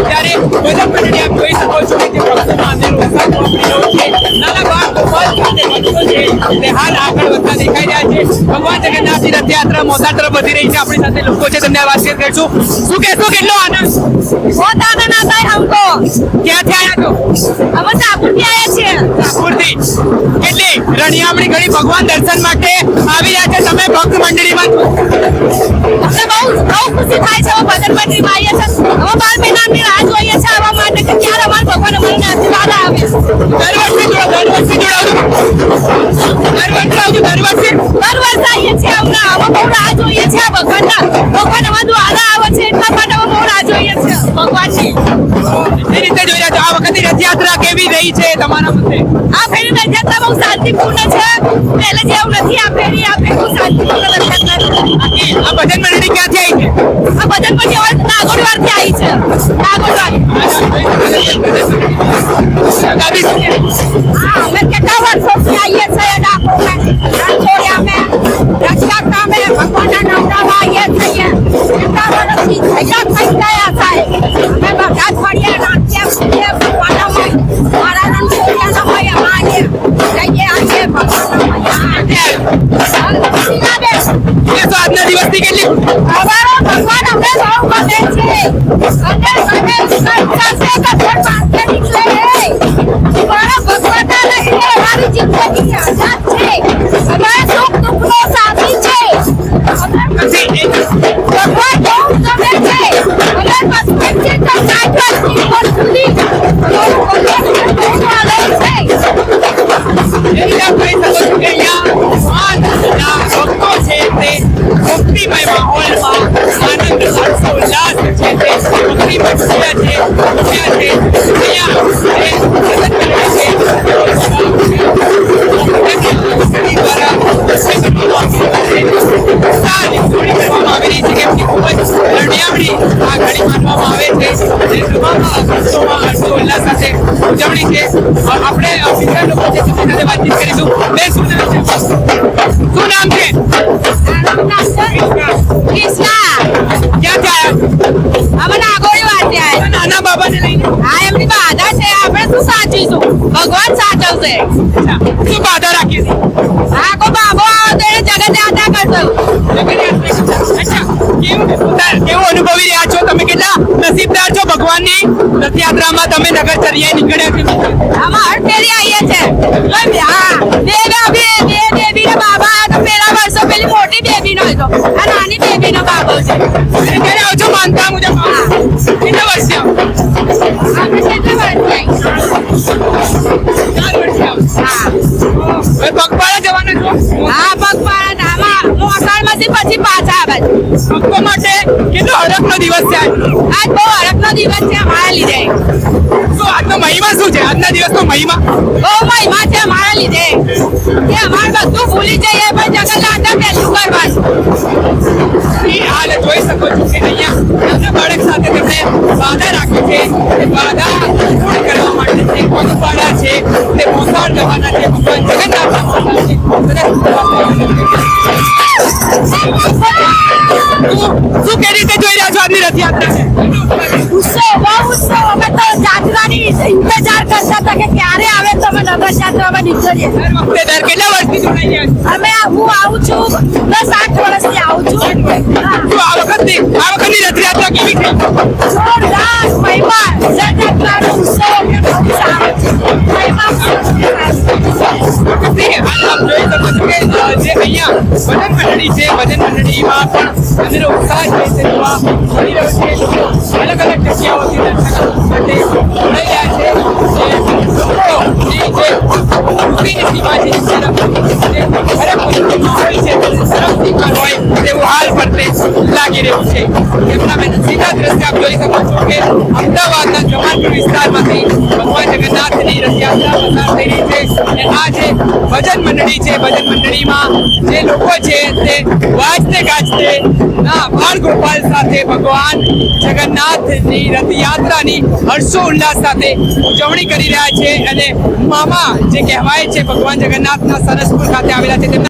ત્યારે મંડળી આપ જોઈ શકો છો કે જે ભક્તોમાં અંધેરો છે તે હાલ આગળ વધતા દેખાઈ રહ્યા છે ભગવાન જગન્નાથની રથયાત્રા મોટા તરફ વધી રહી છે આપણી સાથે લોકો છે તેમને વાતચીત કરીશું શું કહેશો કેટલો આનંદ बहुत आनंद आता है हमको ક્યાંથી આવ્યા છો हम शाहपुर से आए थे નાગપુરથી કેટલી રણિયામણી ઘડી ભગવાન દર્શન માટે આવી રહ્યા છે તમે ભક્ત મંડળીમાં છો. અમને બહુ બહુ ખુશી થાય છે અમે ભજન મંડળીમાં આવીએ છીએ અમે બાર મહિનાની રાહ જોઈએ છીએ આવવા માટે કે ક્યારે અમારા ભગવાન અમને આશીર્વાદ આવે દર દર વર્ષે દર વર્ષે આવીએ છીએ અમને અમે બહુ રાહ જોઈએ છે આ ભગવાનના. ભગવાન અમારા દ્વારા આવે છે એટલા માટે અમે બહુ રાહ જોઈએ છીએ ભગવાનની. એ રીતે જોઈ રહ્યા છો? આ વખતની રથયાત્રા કેવી રહી છે તમારા મતે? આ ફેરી રથયાત્રા બહુ શાંતિપૂર્ણ છે. પહેલે જેવું નથી આ ફેરી આ ફેરી શાંતિપૂર્ણ રથયાત્રા. આ ભજન મંડળી ક્યાંથી આવી છે? આ ભજન પછી આવી છે? હા અમે કેટલા વર્ષોથી આવીએ છીએ આજના કેટલી? અમારો ભગવાન અમને સૌ ગમે છે. અને અને સંસાર છે કે ઘર નીકળે. મારા ભગવાનના રળિયામણી આ ઘડી માનવામાં આવે છે ઉજવણી છે અ, આપણે બીજા લોકો જે સાથે વાતચીત કરીશું બે શું ભગવાન શું બાધા રાખી હતી આ કો બાબો આવે તો એને જગત યાત્રા કરશો. કેવું અનુભવી રહ્યા છો? તમે કેટલા નસીબદાર છો ભગવાનની? રથયાત્રામાં તમે નગર ચર્યા નીકળ્યા છે. આમાં હર ફેરી આવીએ છે બે બેબી ને બાબા આ તો પેલા વર્ષો પેલી મોટી બેબી નો હતો. આ નાની બેબી નો બાબો છે. અને ક્યારે આવો છો? માનતા મુજબ. કેટલા વર્ષથી પગપાળા જવાના છો? હા પગપાળા આમાં મોસાળમાંથી પછી પાછા આવે. ભક્તો માટે કેટલો હરખનો દિવસ છે આજ? બહુ હરખનો દિવસ છે અમારા લીધે. શું આજનો મહિમા શું છે? આજના દિવસનો મહિમા? બહુ મહિમા છે અમારા લીધે. કે અમારે બધું ભૂલી જઈએ પણ જગન્નાથ પહેલું કરવાનું હાલ જોઈ શકો છો કે અહીંયા. શું કે રીતે જોઈ રહ્યા છો આજની રથયાત્રા? ગુસ્સો બહુ ગુસ્સો અમે તો જાત્રાની ઇંતજાર કરતા હતા કે ક્યારે આવે તો અમે નગર જાત્રામાં નીકળીએ. વખતે દર કેટલા વર્ષથી જોડાઈ ગયા અમે હું આવું છું દસ આઠ વર્ષથી આવું છું. આ વખતની ભજન મંડળી છે ભજન મંડળીમાં પણ અંદરો ઉત્સાહ છે તે જોવા મળી રહ્યો છે લોકો અલગ અલગ જગ્યાઓથી દર્શન તેવું હાલ પડતે લાગી રહ્યું છે. કેમેરામેન સીધા દ્રશ્ય આપ જોઈ શકો છો કે અમદાવાદના જમાલપુર વિસ્તારમાંથી ભગવાન જગન્નાથની રથયાત્રા પસાર થઈ રહી છે. અને આ જે ભજન મંડળી છે, ભજન મંડળીમાં જે લોકો છે તે વાજતે ગાજતે ના બાળ ગોપાલ સાથે ભગવાન જગન્નાથની રથયાત્રાની હર્ષો ઉલ્લાસ સાથે ઉજવણી કરી રહ્યા છે. અને મામા જે કહેવાય છે, ભગવાન જગન્નાથના સરસપુર ખાતે આવેલા છે, તેમના